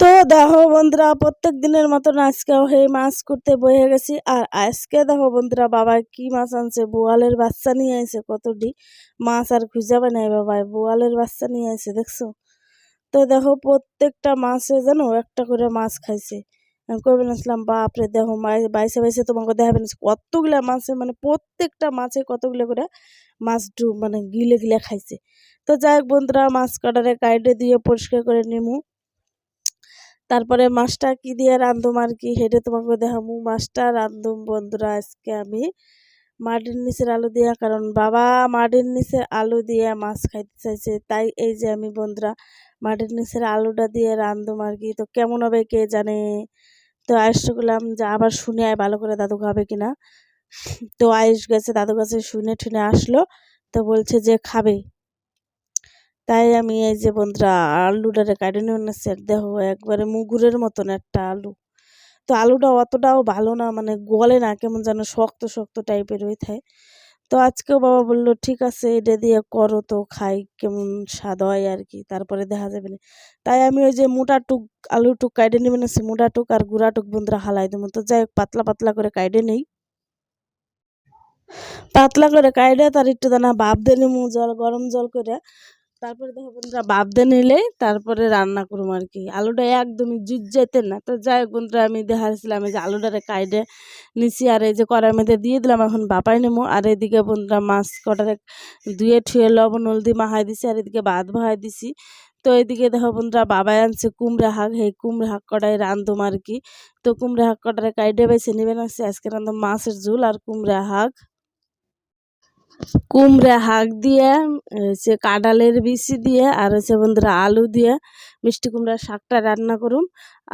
তো দেখো বন্ধুরা, প্রত্যেক দিনের মতন আজকেও সেই মাছ করতে বয়ে গেছি। আর আজকে দেখো বন্ধুরা, বাবা কি মাছ আনছে? বোয়ালের বাচ্চা নিয়ে আইছে কতটি মাছ আর খুঁজে বানাই বাবা, বোয়ালের বাচ্চা নিয়ে আইছে, দেখছ? তো দেখো প্রত্যেকটা মাছে জানো একটা করে মাছ খাইছে। আমি কবে নাছিলাম, বাপরে দেখো বাইসে বাইসে তোমাকে দেখাবেন কতগুলা মাছে মানে প্রত্যেকটা মাছে কতগুলো করে মাছ ডু মানে গিলে গিলে খাইছে। তো যাই হোক বন্ধুরা, মাছ কাটারে কাইডে দিয়ে পরিষ্কার করে নিমু। তারপরে মাছটা কি দিয়ে রান্ধুম আর কি, হেঁটে তোমাকে দেখামু। মাছটা রান্ধুম বন্ধুরা, আজকে আমি মাটির নিচের আলু দিয়া, কারণ বাবা মাটির নিচের আলু দিয়ে মাছ খাইতে চাইছে, তাই এই যে আমি বন্ধুরা মাটির নিচের আলুটা দিয়ে রান্ধুম আর কি। তো কেমন হবে কে জানে? তো আয়ুষ করলাম যে আবার শুনে আয়, ভালো করে দাদু খাবে কিনা তো আয়ুষ গেছে দাদু কাছে শুনে ঠুনে আসলো, তো বলছে যে খাবে। তাই আমি এই যে বন্ধুরা, আলুটারে কাটে নিয়ে আর দেখো, একবারে মুগুরের মতন একটা আলু। তো আলুটা অতটাও ভালো না মানে গলে না, কেমন যেন শক্ত শক্ত টাইপের হয়ে থাকে। তো আজকেও বাবা বলল, ঠিক আছে, এটা দিয়ে করো তো, খাই, কেমন স্বাদ হয় আর কি। তারপরে দেখা যাবে না। তাই আমি ওই যে মোটা টুক আলু টুক কাইডে নেবে না মোটা টুক আর গুঁড়া টুক বন্ধুরা হালাই দেবো। তো যাই পাতলা পাতলা করে কাইডে নেই। পাতলা করে কাইডে তার একটু দানা ভাপ দিয়ে জল, গরম জল করে তারপরে দেখো বন্ধুরা ভাপ দিয়ে নিলে তারপরে রান্না করুম আর কি। আলুটা একদমই জুজ যেতে না। তো যাই হোক বন্ধুরা, আমি দেখাচ্ছিলাম এই যে আলুটারে কাইডে নিছি আর এই যে কড়াই মধ্যে দিয়ে দিলাম, এখন বাপাই নেব আর এদিকে বন্ধুরা মাছ কটারে ধুয়ে ঠুয়ে লবণ, হলদি মাহাই দিছি আর এদিকে ভাত বহাই দিছি। তো এদিকে দেখো বন্ধুরা বাবাই আনছে কুমড়া শাক, সেই কুমড়া শাক কটাই রান্ধুম আর কি। তো কুমড়া শাক কটারে কাইডে বেছে নেবেন আসছে আজকে রান্ধুম মাছের ঝোল আর কুমড়া শাক। কুমড়া শাক দিয়ে হচ্ছে কাঁঠালের বিচি দিয়ে আর হচ্ছে বন্ধুরা আলু দিয়ে মিষ্টি কুমড়ার শাকটা রান্না করুম।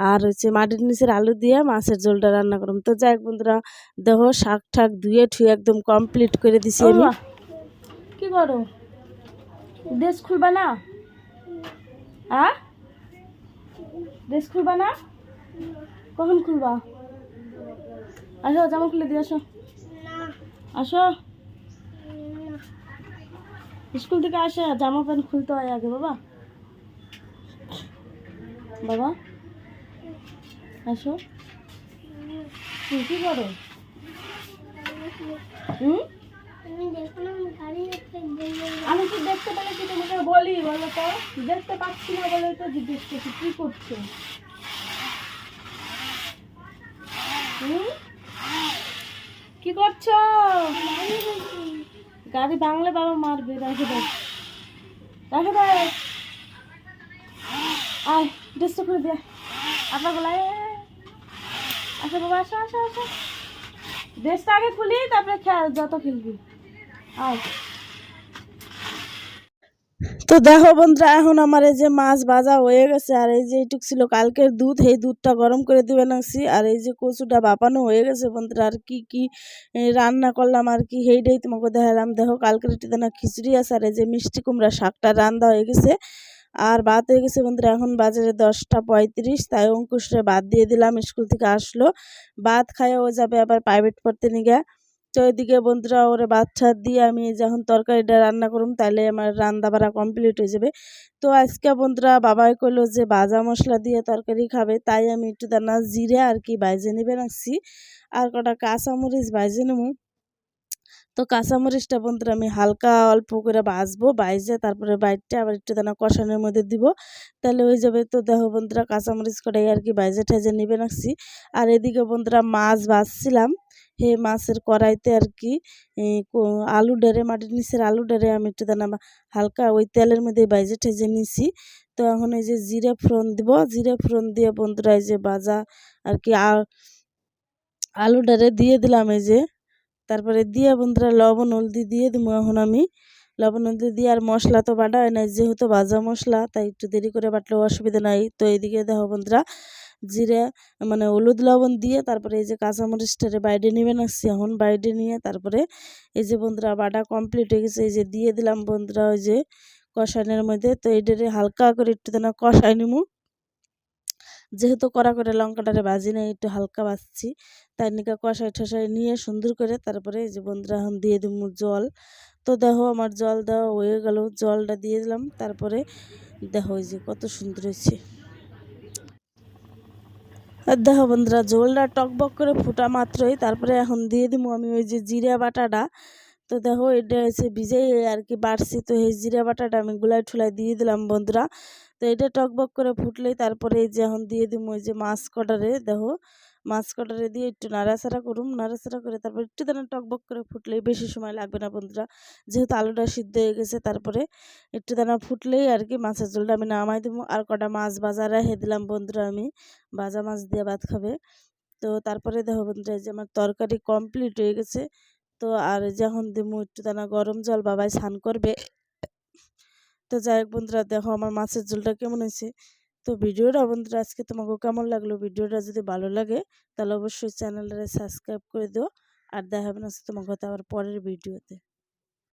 আর হচ্ছে মাটির নিচের আলু দিয়ে মাছের ঝোলটা রান্না করুম। তো যাই হোক বন্ধুরা দেখো শাক ঠাক ধুয়ে ঠুয়ে একদম কমপ্লিট করে দিছি আমি। কি করো? ড্রেস খুলবা না? হ্যাঁ ড্রেস খুলবা না? কখন খুলবা? আসো জামা খুলে দিয়ে আসো। আসো। স্কুল থেকে আসে, জামা প্যান্ট খুলতে হয় আগে, বাবা। বাবা, আসো। তুমি কি করো? হুম? আমি কি দেখতে পেলে কি তোমাকে বলি, বলো তো? দেখতে পাচ্ছি না বলে তো জিজ্ঞেস করছি, কি করছ? কি করছ? গাড়ি ভাঙলে বাবা মারবে রাখে দেয় রাখে দেয় আয় ড্রেসটা করে দে আপনার বলে আচ্ছা বাবা আসো আসো আসো ড্রেসটা আগে খুলি তারপরে খেয়াল যত খেলবি আয় তো দেখো বন্ধুরা, এখন আমার এই যে মাছ ভাজা হয়ে গেছে, আর এই যে এইটুক ছিল কালকের দুধ, এই দুধটা গরম করে দিবে নাছি আর এই যে কচুটা বাপানো হয়ে গেছে বন্ধুরা, আর কি কি রান্না করলাম, আর কি সেইটাই তোমাকে দেখালাম। দেখো কালকের একটু না খিচুড়ি আছে, আর এই যে মিষ্টি কুমড়া শাকটা রান্দা হয়ে গেছে, আর ভাত হয়ে গেছে বন্ধুরা, এখন বাজারে দশটা পঁয়ত্রিশ, তাই অঙ্কুশরে ভাত দিয়ে দিলাম, স্কুল থেকে আসলো, ভাত খায় ও যাবে আবার প্রাইভেট পড়তে নিগে। তো ওইদিকে বন্ধুরা ওরে ঠাত দিয়ে আমি যখন তরকারিটা রান্না করুম তাহলে আমার রান্না বাড়া কমপ্লিট হয়ে যাবে। তো আজকে বন্ধুরা বাবাই কইলো যে ভাজা মশলা দিয়ে তরকারি খাবে, তাই আমি একটু দানা জিরে আর কি বাইজে নিবে রাখছি। আর কটা কাঁচামরিচ বাইজে নেব। তো কাঁচামরিচটা বন্ধুরা আমি হালকা অল্প করে ভাজবো বাইজে তারপরে বাইটটা আবার একটু দানা কষানোর মধ্যে দিব। তাহলে হয়ে যাবে। তো দেখো বন্ধুরা কাঁচামরিচ কটাই আর কি বাইজে ঠাইজে নিবে রাখছি। আর এদিকে বন্ধুরা মাছ ভাজছিলাম। হে মাছের কড়াইতে আর কি, আলু ডেরে, মাটির নিচের আলু ডেরে আমি একটু দানা হালকা ওই তেলের মধ্যে বাইজে ঠেজে নিছি। তো এখন এই যে জিরে ফোড়ন দিব, জিরে ফোড়ন দিয়ে বন্ধুরা এই যে বাজা আর কি আলু ডেরে দিয়ে দিলাম এই যে। তারপরে দিয়ে বন্ধুরা লবণ, হলদি দিয়ে দিব এখন আমি। লবণ, হলদি দিয়ে আর মশলা তো বাটা হয় নাই, যেহেতু ভাজা মশলা, তাই একটু দেরি করে বাটলেও অসুবিধা নাই। তো এইদিকে দেখো বন্ধুরা জিরে মানে হলুদ লবণ দিয়ে তারপরে এই যে কাঁচামরিচটারে বাইরে নেবে নাকছি এখন, বাইরে নিয়ে তারপরে এই যে বন্ধুরা বাটা কমপ্লিট হয়ে গেছে, এই যে দিয়ে দিলাম বন্ধুরা ওই যে কষানোর মধ্যে। তো এইটারে হালকা করে একটু যেন কষাই নিমু। যেহেতু কড়া করে লঙ্কাটারে ভাজি নাই, একটু হালকা ভাজছি। তাই নিকা কষাই ঠসাই নিয়ে সুন্দর করে তারপরে এই যে বন্ধুরা এখন দিয়ে দিব জল। তো দেখো আমার জল দেওয়া হয়ে গেল, জলটা দিয়ে দিলাম। তারপরে দেখো এই যে কত সুন্দর হয়েছে। দেখো বন্ধুরা, ঝোলটা টকবক করে ফোটা মাত্রই, তারপরে এখন দিয়ে দিব আমি ওই যে জিরা বাটাটা। তো দেখো, এটা হচ্ছে ভিজেই আর কি বাড়ছি, তো এই জিরা বাটাটা আমি গুলাই ঠুলাই দিয়ে দিলাম বন্ধুরা। তো এটা টকবক করে ফুটলেই তারপরে এই যে এখন দিয়ে দিব ওই যে মাছ কটারে, দেখো। মাছ কটারে দিয়ে একটু নাড়াচাড়া করুম, নাড়াচাড়া করে তারপর একটু দানা টকবক করে ফুটলেই বেশি সময় লাগবে না বন্ধুরা। যেহেতু আলুটা সিদ্ধ হয়ে গেছে, তারপরে একটু দানা ফুটলেই আর কি মাছের ঝোলটা আমি নামাই দেবো। আর কটা মাছ বাজার রেখে দিলাম বন্ধুরা আমি বাজা মাছ দিয়ে ভাত খাবে। তো তারপরে দেখো বন্ধুরা যে আমার তরকারি কমপ্লিট হয়ে গেছে। তো আর যখন দিমু একটু দানা গরম জল, বাবাই স্নান করবে। তো যাই হোক বন্ধুরা, দেখো আমার মাছের ঝোলটা কেমন হয়েছে। তো ভিডিওটা বন্ধুরা আজকে তোমাকে কেমন লাগল? ভিডিওটা যদি ভালো লাগে, তাহলে অবশ্যই চ্যানেলটা সাবস্ক্রাইব করে দিও। আর দেখা হবে না তোমাকে আবার পরের ভিডিওতে।